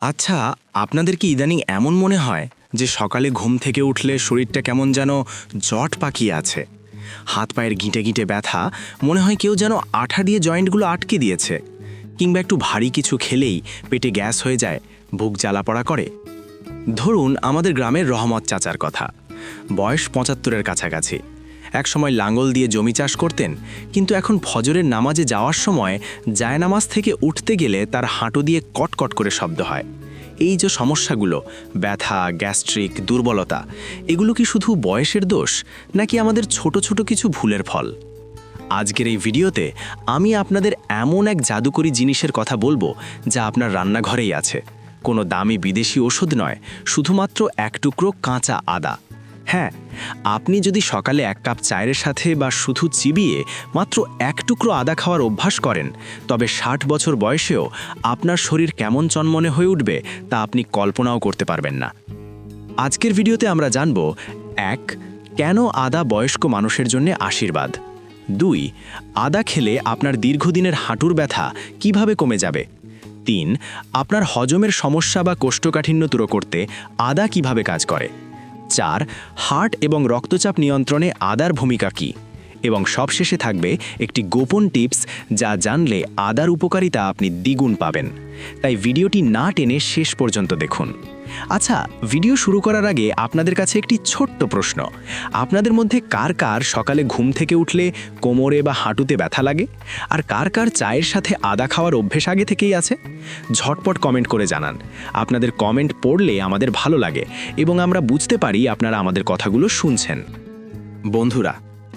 আচ্ছা আপনাদের কি ইদানিং এমন মনে হয় যে সকালে ঘুম থেকে উঠলে শরীরটা কেমন যেন জট পাকিয়ে আছে? হাত পায়ের গিঁটে গিঁটে ব্যথা, মনে হয় কেউ যেন আঠা দিয়ে জয়েন্টগুলো আটকে দিয়েছে। কিংবা একটু ভারী কিছু খেলেই পেটে গ্যাস হয়ে যায়, বুক জ্বালাপড়া করে। ধরুন, আমাদের গ্রামের রহমত চাচার কথা। বয়স পঁচাত্তরের কাছাকাছি। একসময় লাঙ্গল দিয়ে জমি চাষ করতেন, কিন্তু এখন ফজরের নামাজে যাওয়ার সময় জায়নামাজ থেকে উঠতে গেলে তার হাঁটু দিয়ে কটকট করে শব্দ হয়। এই যে সমস্যাগুলো, ব্যথা, গ্যাস্ট্রিক, দুর্বলতা, এগুলো কি শুধু বয়সের দোষ, নাকি আমাদের ছোট ছোট কিছু ভুলের ফল? আজকের এই ভিডিওতে আমি আপনাদের এমন এক জাদুকরী জিনিসের কথা বলব যা আপনার রান্নাঘরেই আছে। কোনো দামি বিদেশি ওষুধ নয়, শুধুমাত্র এক টুকরো কাঁচা আদা। হ্যাঁ আপনি যদি সকালে এক কাপ চায়ের সাথে বা শুধু চিবিয়ে মাত্র এক টুকরো আদা খাওয়ার অভ্যাস করেন, তবে ষাট বছর বয়সেও আপনার শরীর কেমন চনমনে হয়ে উঠবে তা আপনি কল্পনাও করতে পারবেন না। আজকের ভিডিওতে আমরা জানব, এক, কেন আদা বয়স্ক মানুষের জন্য আশীর্বাদ? দুই, আদা খেলে আপনার দীর্ঘদিনের হাঁটুর ব্যথা কীভাবে কমে যাবে? তিন, আপনার হজমের সমস্যা বা কোষ্ঠকাঠিন্য দূর করতে আদা কীভাবে কাজ করে? চার, হার্ট এবং রক্তচাপ নিয়ন্ত্রণে আদার ভূমিকা কী? এবং সবশেষে থাকবে একটি গোপন টিপস যা জানলে আদার উপকারিতা আপনি দ্বিগুণ পাবেন। তাই ভিডিওটি না টেনে শেষ পর্যন্ত দেখুন। আচ্ছা ভিডিও শুরু করার আগে আপনাদের কাছে একটি ছোট্ট প্রশ্ন। আপনাদের মধ্যে কার কার সকালে ঘুম থেকে উঠলে কোমরে বা হাঁটুতে ব্যথা লাগে? আর কার কার চায়ের সাথে আদা খাওয়ার অভ্যেস আগে থেকেই আছে? ঝটপট কমেন্ট করে জানান। আপনাদের কমেন্ট পড়লে আমাদের ভালো লাগে এবং আমরা বুঝতে পারি আপনারা আমাদের কথাগুলো শুনছেন। বন্ধুরা,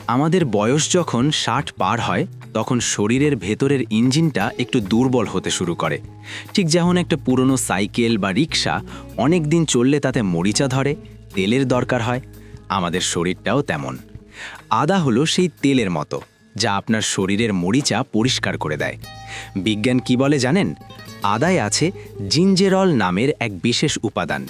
আমাদের বয়স যখন ষাট পার হয় তখন শরীরের ভেতরের ইঞ্জিনটা একটু দুর্বল হতে শুরু করে। ঠিক যেমন একটা পুরনো সাইকেল বা রিক্সা অনেক দিন চললে তাতে মরিচা ধরে, তেলের দরকার হয়, আমাদের শরীরটাও তেমন। আদা হলো সেই তেলের মতো, যা আপনার শরীরের মরিচা পরিষ্কার করে দেয়। বিজ্ঞান কি বলে জানেন? আদায় আছে জিঞ্জেরল নামের এক বিশেষ উপাদান।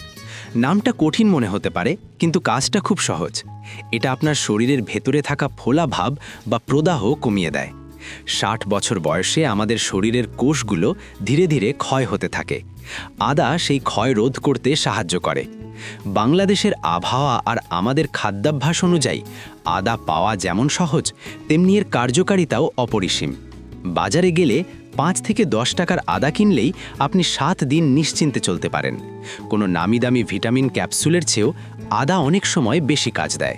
নামটা কঠিন মনে হতে পারে, কিন্তু কাজটা খুব সহজ। এটা আপনার শরীরের ভেতরে থাকা ফোলা ভাব বা প্রদাহ কমিয়ে দেয়। ষাট বছর বয়সে আমাদের শরীরের কোষগুলো ধীরে ধীরে ক্ষয় হতে থাকে। আদা সেই ক্ষয় রোধ করতে সাহায্য করে। বাংলাদেশের আবহাওয়া আর আমাদের খাদ্যাভ্যাস অনুযায়ী আদা পাওয়া যেমন সহজ, তেমনি এর কার্যকারিতাও অপরিসীম। বাজারে গেলে পাঁচ থেকে দশ টাকার আদা কিনলেই আপনি সাত দিন নিশ্চিন্তে চলতে পারেন। কোনো নামি দামি ভিটামিন ক্যাপসুলের চেয়েও আদা অনেক সময় বেশি কাজ দেয়।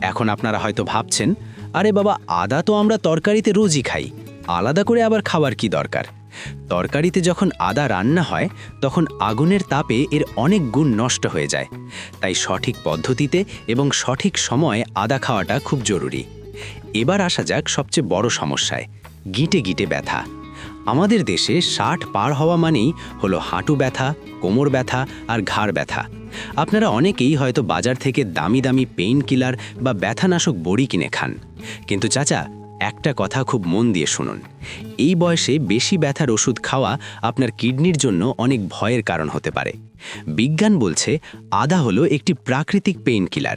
এখন আপনারা হয়তো ভাবছেন আরে বাবা, আদা তো আমরা তরকারিতে রোজই খাই। আলাদা করে আবার খাবার কি দরকার? তরকারিতে যখন আদা রান্না হয়, তখন আগুনের তাপে এর অনেক গুণ নষ্ট হয়ে যায়। তাই সঠিক পদ্ধতিতে এবং সঠিক সময়ে আদা খাওয়াটা খুব জরুরি। এবার আসা যাক সবচেয়ে বড় সমস্যায়, গিটে গিটে ব্যথা। আমাদের দেশে ষাট পার হওয়া মানেই হলো হাঁটু ব্যথা, কোমর ব্যথা আর ঘাড় ব্যথা। আপনারা অনেকেই হয়তো বাজার থেকে দামি দামি পেইন কিলার বা ব্যথানাশক বড়ি কিনে খান। কিন্তু চাচা, একটা কথা খুব মন দিয়ে শুনুন। এই বয়সে বেশি ব্যথার ওষুধ খাওয়া আপনার কিডনির জন্য অনেক ভয়ের কারণ হতে পারে। বিজ্ঞান বলছে, আদা হলো একটি প্রাকৃতিক পেইন কিলার।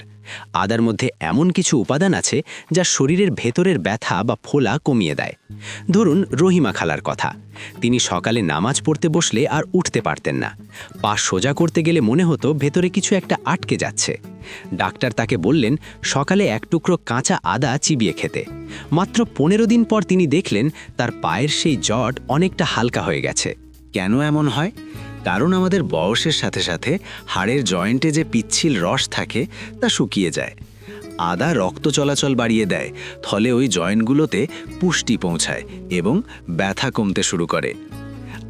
আদার মধ্যে এমন কিছু উপাদান আছে যা শরীরের ভেতরের ব্যথা বা ফোলা কমিয়ে দেয়। ধরুন, রহিমা খালার কথা। তিনি সকালে নামাজ পড়তে বসলে আর উঠতে পারতেন না। পা সোজা করতে গেলে মনে হতো ভেতরে কিছু একটা আটকে যাচ্ছে। ডাক্তার তাকে বললেন, সকালে এক টুকরো কাঁচা আদা চিবিয়ে খেতে। মাত্র পনেরো দিন পর তিনি দেখলেন, তার পায়ের সেই জট অনেকটা হালকা হয়ে গেছে। কেন এমন হয়? কারণ আমাদের বয়সের সাথে সাথে হাড়ের জয়েন্টে যে পিচ্ছিল রস থাকে, তা শুকিয়ে যায়। আদা রক্ত চলাচল বাড়িয়ে দেয়, ফলে ওই জয়েন্টগুলোতে পুষ্টি পৌঁছায় এবং ব্যথা কমতে শুরু করে।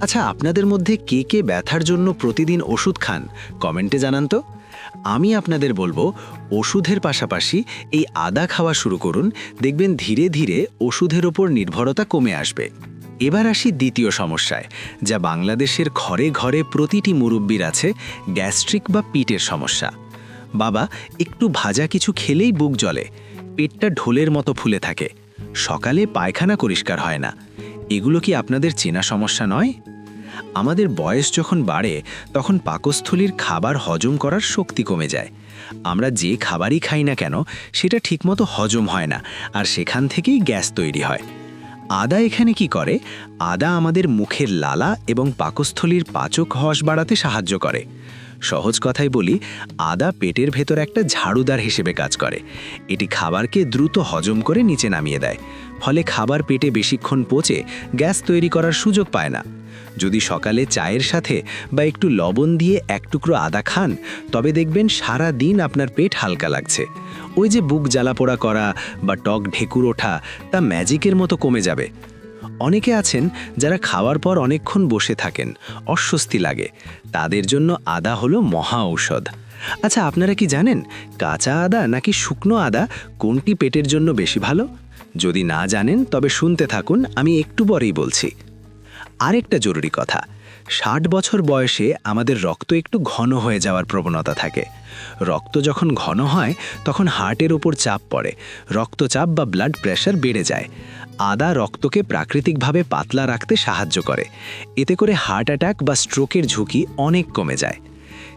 আচ্ছা আপনাদের মধ্যে কে কে ব্যথার জন্য প্রতিদিন ওষুধ খান? কমেন্টে জানান তো। আমি আপনাদের বলব, ওষুধের পাশাপাশি এই আদা খাওয়া শুরু করুন, দেখবেন ধীরে ধীরে ওষুধের ওপর নির্ভরতা কমে আসবে। এবার আসি দ্বিতীয় সমস্যায়, যা বাংলাদেশের ঘরে ঘরে প্রতিটি মুরব্বীর আছে গ্যাস্ট্রিক বা পিটের সমস্যা। বাবা, একটু ভাজা কিছু খেলেই বুক জলে পেটটা ঢোলের মতো ফুলে থাকে, সকালে পায়খানা পরিষ্কার হয় না, এগুলো কি আপনাদের চেনা সমস্যা নয়? আমাদের বয়স যখন বাড়ে, তখন পাকস্থলীর খাবার হজম করার শক্তি কমে যায়, আমরা যে খাবারই খাই না কেন, সেটা ঠিকমতো হজম হয় না, আর সেখান থেকেই গ্যাস তৈরি হয়। আদা এখানে কি করে? আদা আমাদের মুখের লালা এবং পাকস্থলীর পাচক হস বাড়াতে সাহায্য করে। সহজ কথায় বলি, আদা পেটের ভেতর একটা ঝাড়ুদার হিসেবে কাজ করে। এটি খাবারকে দ্রুত হজম করে নিচে নামিয়ে দেয়। ফলে খাবার পেটে বেশিক্ষণ পচে গ্যাস তৈরি করার সুযোগ পায় না। যদি সকালে চায়ের সাথে বা একটু লবণ দিয়ে এক টুকরো আদা খান, তবে দেখবেন সারা দিন আপনার পেট হালকা লাগছে। ওই যে বুক জ্বালাপোড়া করা বা টক ঢেকুর ওঠা, তা ম্যাজিকের মতো কমে যাবে। অনেকে আছেন যারা খাওয়ার পর অনেকক্ষণ বসে থাকেন, অস্বস্তি লাগে। তাদের জন্য আদা হলো মহা ঔষধ। আচ্ছা আপনারা কি জানেন কাঁচা আদা নাকি শুকনো আদা কোনটি পেটের জন্য বেশি ভালো? যদি না জানেন, তবে শুনতে থাকুন, আমি একটু পরেই বলছি। আরেকটা জরুরি কথা ষাট বছর বয়সে আমাদের রক্ত একটু ঘন হয়ে যাওয়ার প্রবণতা থাকে। রক্ত যখন ঘন হয়, তখন হার্টের ওপর চাপ পড়ে। রক্তচাপ বা ব্লাড প্রেশার বেড়ে যায়। আদা রক্তকে প্রাকৃতিকভাবে পাতলা রাখতে সাহায্য করে। এতে করে হার্ট অ্যাটাক বা স্ট্রোকের ঝুঁকি অনেক কমে যায়।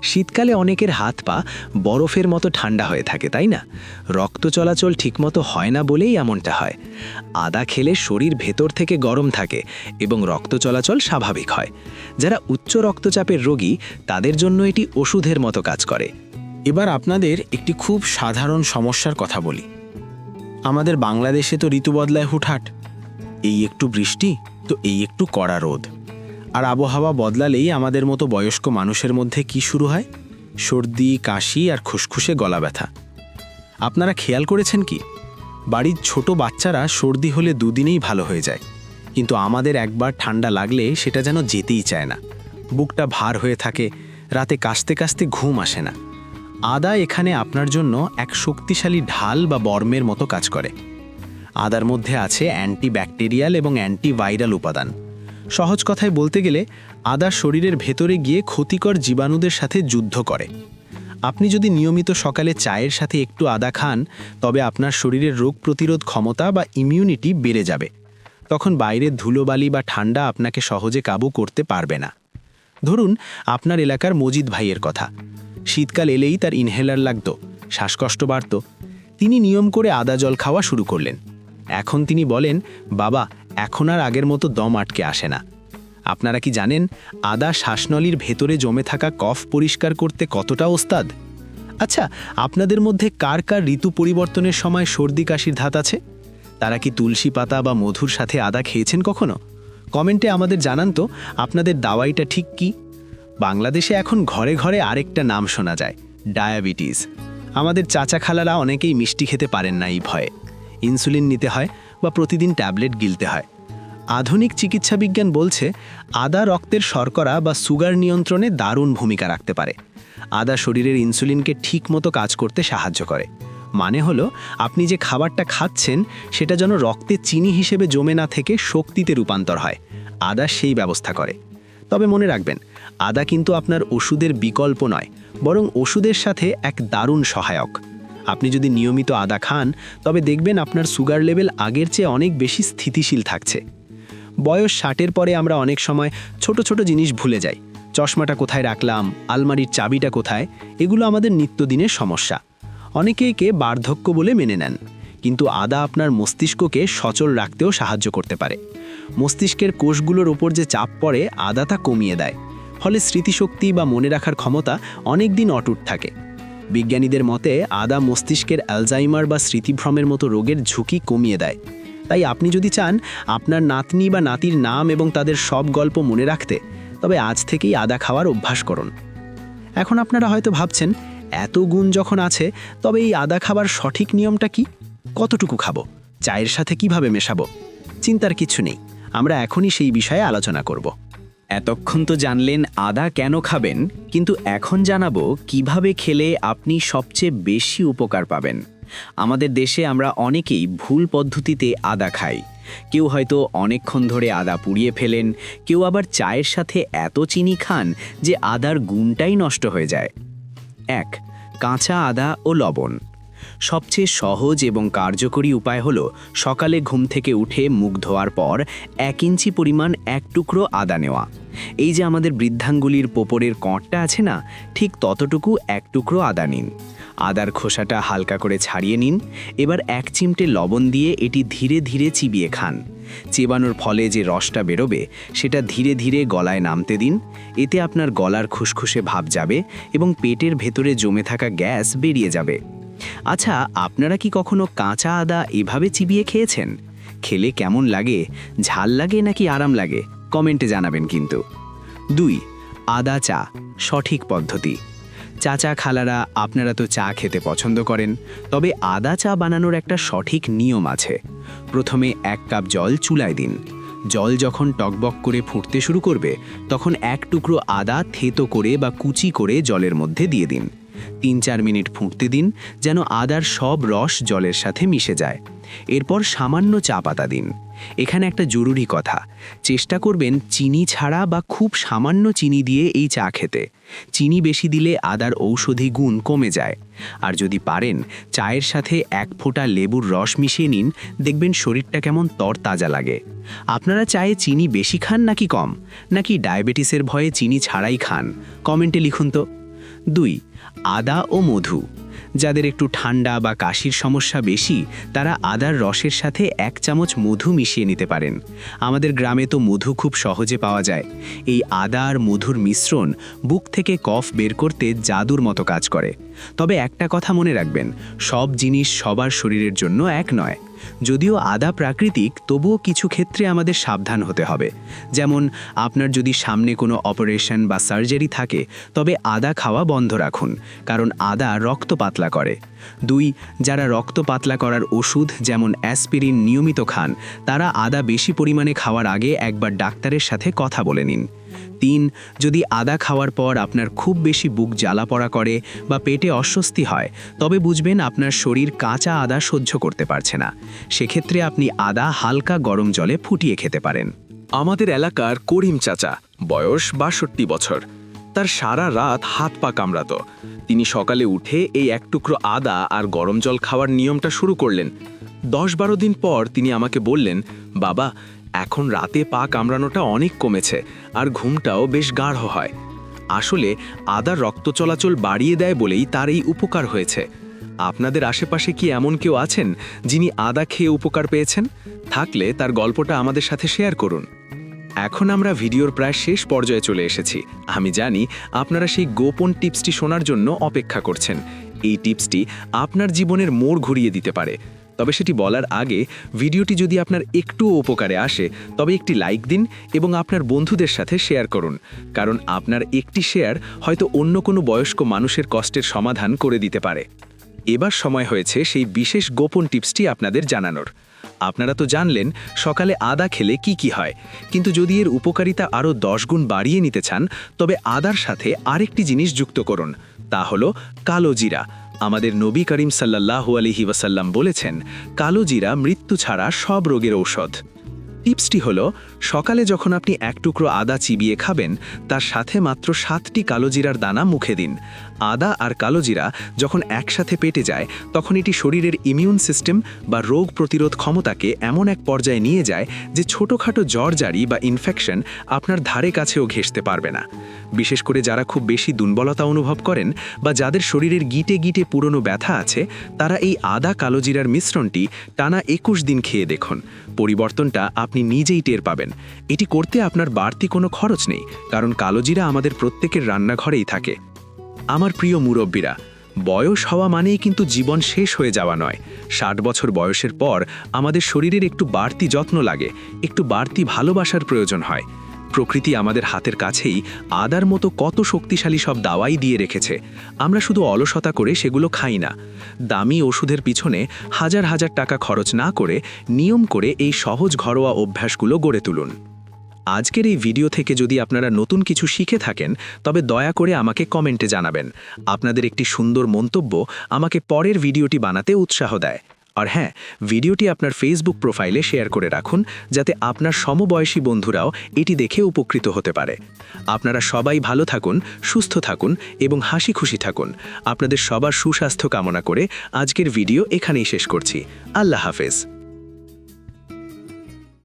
শীতকালে অনেকের হাত পা বরফের মতো ঠান্ডা হয়ে থাকে, তাই না? রক্ত চলাচল ঠিকমতো হয় না বলেই এমনটা হয়। আদা খেলে শরীর ভেতর থেকে গরম থাকে এবং রক্ত চলাচল স্বাভাবিক হয়। যারা উচ্চ রক্তচাপের রোগী, তাদের জন্য এটি ওষুধের মতো কাজ করে। এবার আপনাদের একটি খুব সাধারণ সমস্যার কথা বলি। আমাদের বাংলাদেশে তো ঋতু বদলায় হুটহাট। এই একটু বৃষ্টি, তো এই একটু কড়া রোদ। আর আবহাওয়া বদলালেই আমাদের মতো বয়স্ক মানুষের মধ্যে কি শুরু হয়? সর্দি, কাশি আর খুসখুসে গলা ব্যথা। আপনারা খেয়াল করেছেন কি? বাড়ির ছোট বাচ্চারা সর্দি হলে দুদিনেই ভালো হয়ে যায়। কিন্তু আমাদের একবার ঠান্ডা লাগলে সেটা যেন যেতেই চায় না। বুকটা ভার হয়ে থাকে, রাতে কাশতে কাশতে ঘুম আসে না। আদা এখানে আপনার জন্য এক শক্তিশালী ঢাল বা বর্মের মতো কাজ করে। আদার মধ্যে আছে অ্যান্টিব্যাকটেরিয়াল এবং অ্যান্টিভাইরাল উপাদান। সহজ কথায় বলতে গেলে, আদা শরীরের ভেতরে গিয়ে ক্ষতিকর জীবাণুদের সাথে যুদ্ধ করে। আপনি যদি নিয়মিত সকালে চায়ের সাথে একটু আদা খান, তবে আপনার শরীরের রোগ প্রতিরোধ ক্ষমতা বা ইমিউনিটি বেড়ে যাবে। তখন বাইরের ধুলোবালি বা ঠান্ডা আপনাকে সহজে কাবু করতে পারবে না। ধরুন, আপনার এলাকার মজিদ ভাইয়ের কথা। শীতকাল এলেই তার ইনহেলার লাগত, শ্বাসকষ্ট বাড়ত। তিনি নিয়ম করে আদা জল খাওয়া শুরু করলেন। এখন তিনি বলেন, বাবা এখন আর আগের মতো দম আটকে আসে না। আপনারা কি জানেন আদা শ্বাসনলীর ভেতরে জমে থাকা কফ পরিষ্কার করতে কতটা ওস্তাদ? আচ্ছা আপনাদের মধ্যে কার কার ঋতু পরিবর্তনের সময় সর্দি কাশির ধাত আছে? তারা কি তুলসী পাতা বা মধুর সাথে আদা খেয়েছেন কখনো? কমেন্টে আমাদের জানান তো আপনাদের দাওয়াইটা ঠিক কি? বাংলাদেশে এখন ঘরে ঘরে আরেকটা নাম শোনা যায়, ডায়াবেটিস। আমাদের চাচা খালারা অনেকেই মিষ্টি খেতে পারেন না এই ভয়ে। ইনসুলিন নিতে হয় বা প্রতিদিন ট্যাবলেট গিলতে হয়। আধুনিক চিকিৎসা বিজ্ঞান বলছে, আদা রক্তের শর্করা বা সুগার নিয়ন্ত্রণে দারুণ ভূমিকা রাখতে পারে। আদা শরীরের ইনসুলিনকে ঠিকমতো কাজ করতে সাহায্য করে। মানে হলো, আপনি যে খাবারটা খাচ্ছেন, সেটা যেন রক্তে চিনি হিসেবে জমে না থেকে শক্তিতে রূপান্তর হয়। আদা সেই ব্যবস্থা করে। তবে মনে রাখবেন, আদা কিন্তু আপনার ওষুধের বিকল্প নয়, বরং ওষুধের সাথে এক দারুণ সহায়ক। আপনি যদি নিয়মিত আদা খান, তবে দেখবেন আপনার সুগার লেভেল আগের চেয়ে অনেক বেশি স্থিতিশীল থাকছে। বয়স ষাটের পরে আমরা অনেক সময় ছোট ছোট জিনিস ভুলে যাই। চশমাটা কোথায় রাখলাম? আলমারির চাবিটা কোথায়? এগুলো আমাদের নিত্যদিনের সমস্যা। অনেকে একে বার্ধক্য বলে মেনে নেন। কিন্তু আদা আপনার মস্তিষ্ককে সচল রাখতেও সাহায্য করতে পারে। মস্তিষ্কের কোষগুলোর ওপর যে চাপ পড়ে, আদা তা কমিয়ে দেয়। ফলে স্মৃতিশক্তি বা মনে রাখার ক্ষমতা অনেক দিন অটুট থাকে। বিজ্ঞানীদের মতে, আদা মস্তিষ্কের অ্যালজাইমার বা স্মৃতিভ্রমের মতো রোগের ঝুঁকি কমিয়ে দেয়। তাই আপনি যদি চান, আপনার নাতনি বা নাতির নাম এবং তাদের সব গল্প মনে রাখতে, তবে আজ থেকেই আদা খাওয়ার অভ্যাস করুন। এখন আপনারা হয়তো ভাবছেন, এত গুণ যখন আছে, তবে এই আদা খাবার সঠিক নিয়মটা কি? কতটুকু খাব? চায়ের সাথে কীভাবে মেশাবো? চিন্তার কিছু নেই। আমরা এখনই সেই বিষয়ে আলোচনা করব। এতক্ষণ তো জানলেন আদা কেন খাবেন, কিন্তু এখন জানাব কীভাবে খেলে আপনি সবচেয়ে বেশি উপকার পাবেন। আমাদের দেশে আমরা অনেকেই ভুল পদ্ধতিতে আদা খাই। কেউ হয়তো অনেকক্ষণ ধরে আদা পুড়িয়ে ফেলেন, কেউ আবার চায়ের সাথে এত চিনি খান যে আদার গুণটাই নষ্ট হয়ে যায়। এক, কাঁচা আদা ও লবণ। সবচেয়ে সহজ এবং কার্যকরী উপায় হলো সকালে ঘুম থেকে উঠে মুখ ধোয়ার পর এক ইঞ্চি পরিমাণ এক টুকরো আদা নেওয়া। এই যে আমাদের বৃদ্ধাঙ্গুলির পোপরের কঁটটা আছে না, ঠিক ততটুকু এক টুকরো আদা নিন। আদার খোসাটা হালকা করে ছাড়িয়ে নিন। এবার এক চিমটে লবণ দিয়ে এটি ধীরে ধীরে চিবিয়ে খান। চেবানোর ফলে যে রসটা বেরোবে, সেটা ধীরে ধীরে গলায় নামতে দিন। এতে আপনার গলার খুসখুসে ভাব যাবে এবং পেটের ভেতরে জমে থাকা গ্যাস বেরিয়ে যাবে। আচ্ছা আপনারা কি কখনো কাঁচা আদা এভাবে চিবিয়ে খেয়েছেন? খেলে কেমন লাগে? ঝাল লাগে নাকি আরাম লাগে? কমেন্টে জানাবেন কিন্তু। দুই, আদা চা, সঠিক পদ্ধতি। চাচা খালারা, আপনারা তো চা খেতে পছন্দ করেন। তবে আদা চা বানানোর একটা সঠিক নিয়ম আছে। প্রথমে এক কাপ জল চুলায় দিন। জল যখন টকবক করে ফুটতে শুরু করবে, তখন এক টুকরো আদা থেতো করে বা কুচি করে জলের মধ্যে দিয়ে দিন। তিন চার মিনিট ফুটতে দিন, যেন আদার সব রস জলের সাথে মিশে যায়। এরপর সামান্য চা পাতা দিন। এখানে একটা জরুরি কথা। চেষ্টা করবেন চিনি ছাড়া বা খুব সামান্য চিনি দিয়ে এই চা খেতে। চিনি বেশি দিলে আদার ঔষধি গুণ কমে যায়। আর যদি পারেন, চায়ের সাথে এক ফোঁটা লেবুর রস মিশিয়ে নিন, দেখবেন শরীরটা কেমন তরতাজা লাগে। আপনারা চায়ে চিনি বেশি খান নাকি কম? নাকি ডায়াবেটিসের ভয়ে চিনি ছাড়াই খান? কমেন্টে লিখুন তো। দুই, আদা ও মধু। যাদের একটু ঠান্ডা বা কাশির সমস্যা বেশি, তারা আদার রসের সাথে এক চামচ মধু মিশিয়ে নিতে পারেন। আমাদের গ্রামে তো মধু খুব সহজে পাওয়া যায়। এই আদা আর মধুর মিশ্রণ বুক থেকে কফ বের করতে জাদুর মতো কাজ করে। তবে একটা কথা মনে রাখবেন, সব জিনিস সবার শরীরের জন্য এক নয়। যদিও আদা প্রাকৃতিক, তবুও কিছু ক্ষেত্রে আমাদের সাবধান হতে হবে। যেমন, আপনার যদি সামনে কোনো অপারেশন বা সার্জারি থাকে, তবে আদা খাওয়া বন্ধ রাখুন, কারণ আদা রক্ত পাতলা করে। দুই, যারা রক্ত পাতলা করার ওষুধ, যেমন অ্যাসপিরিন নিয়মিত খান, তারা আদা বেশি পরিমাণে খাওয়ার আগে একবার ডাক্তারের সাথে কথা বলে নিন। তিন যদি আদা খাওয়ার পর আপনার খুব বেশি বুক জ্বালা পড়া করে বা পেটে অস্বস্তি হয়, তবে বুঝবেন আপনার শরীর কাঁচা আদা সহ্য করতে পারছে না। সেক্ষেত্রে আপনি আদা হালকা গরম জলে ফুটিয়ে খেতে পারেন। আমাদের এলাকার করিম চাচা, বয়স বাষট্টি বছর। তার সারা রাত হাত পা কামড়াতো। তিনি সকালে উঠে এই এক টুকরো আদা আর গরম জল খাওয়ার নিয়মটা শুরু করলেন। দশ বারো দিন পর তিনি আমাকে বললেন, বাবা এখন রাতে পা কামড়ানোটা অনেক কমেছে আর ঘুমটাও বেশ গাঢ় হয়। আসলে আদার রক্ত চলাচল বাড়িয়ে দেয় বলেই তার এই উপকার হয়েছে। আপনাদের আশেপাশে কি এমন কেউ আছেন যিনি আদা খেয়ে উপকার পেয়েছেন? থাকলে তার গল্পটা আমাদের সাথে শেয়ার করুন। এখন আমরা ভিডিওর প্রায় শেষ পর্যায়ে চলে এসেছি। আমি জানি আপনারা সেই গোপন টিপসটি শোনার জন্য অপেক্ষা করছেন। এই টিপসটি আপনার জীবনের মোড় ঘুরিয়ে দিতে পারে। তবে সেটি বলার আগে ভিডিওটি যদি আপনার একটুও উপকারে আসে, তবে একটি লাইক দিন এবং আপনার বন্ধুদের সাথে শেয়ার করুন। কারণ আপনার একটি শেয়ার হয়তো অন্য কোনো বয়স্ক মানুষের কষ্টের সমাধান করে দিতে পারে। এবার সময় হয়েছে সেই বিশেষ গোপন টিপসটি আপনাদের জানানোর। আপনারা তো জানলেন, সকালে আদা খেলে কি কি হয়। কিন্তু যদি এর উপকারিতা আরও গুণ বাড়িয়ে নিতে চান, তবে আদার সাথে আরেকটি জিনিস যুক্ত করুন। তা হলো কালো জিরা। আমাদের নবী করিম সাল্লাহু আলহি ওয়াসাল্লাম বলেছেন কালো জিরা মৃত্যু ছাড়া সব রোগের ঔষধ। টিপসটি হল, সকালে যখন আপনি এক টুকরো আদা চিবিয়ে খাবেন, তার সাথে মাত্র সাতটি কালোজিরার দানা মুখে দিন। আদা আর কালোজিরা যখন একসাথে পেটে যায়, তখন এটি শরীরের ইমিউন সিস্টেম বা রোগ প্রতিরোধ ক্ষমতাকে এমন এক পর্যায়ে নিয়ে যায় যে ছোটোখাটো জ্বরজারি বা ইনফেকশন আপনার ধারে কাছেও ঘেঁষতে পারবে না। বিশেষ করে যারা খুব বেশি দুর্বলতা অনুভব করেন বা যাদের শরীরের গিটে গিটে পুরনো ব্যথা আছে, তারা এই আদা কালোজিরার মিশ্রণটি টানা একুশ দিন খেয়ে দেখুন। পরিবর্তনটা আপনি নিজেই টের পাবেন। এটি করতে আপনার বাড়তি কোনো খরচ নেই, কারণ কালোজিরা আমাদের প্রত্যেকের রান্নাঘরেই থাকে। আমার প্রিয় মুরব্বীরা, বয়স হওয়া মানেই কিন্তু জীবন শেষ হয়ে যাওয়া নয়। ষাট বছর বয়সের পর আমাদের শরীরের একটু বাড়তি যত্ন লাগে, একটু বাড়তি ভালোবাসার প্রয়োজন হয়। প্রকৃতি আমাদের হাতের কাছেই আদার মতো কত শক্তিশালী সব দাওয়াই দিয়ে রেখেছে। আমরা শুধু অলসতা করে সেগুলো খাই না। দামি ওষুধের পিছনে হাজার হাজার টাকা খরচ না করে নিয়ম করে এই সহজ ঘরোয়া অভ্যাসগুলো গড়ে তুলুন। আজকের এই ভিডিও থেকে যদি আপনারা নতুন কিছু শিখে থাকেন, তবে দয়া করে আমাকে কমেন্টে জানাবেন। আপনাদের একটি সুন্দর মন্তব্য আমাকে পরের ভিডিওটি বানাতে উৎসাহ দেয়। আর হ্যাঁ ভিডিওটি আপনার ফেসবুক প্রোফাইলে শেয়ার করে রাখুন, যাতে আপনার সমবয়সী বন্ধুরাও এটি দেখে উপকৃত হতে পারে। আপনারা সবাই ভালো থাকুন, সুস্থ থাকুন এবং হাসি খুশি থাকুন। আপনাদের সবার সুস্বাস্থ্য কামনা করে আজকের ভিডিও এখানেই শেষ করছি। আল্লাহ হাফেজ।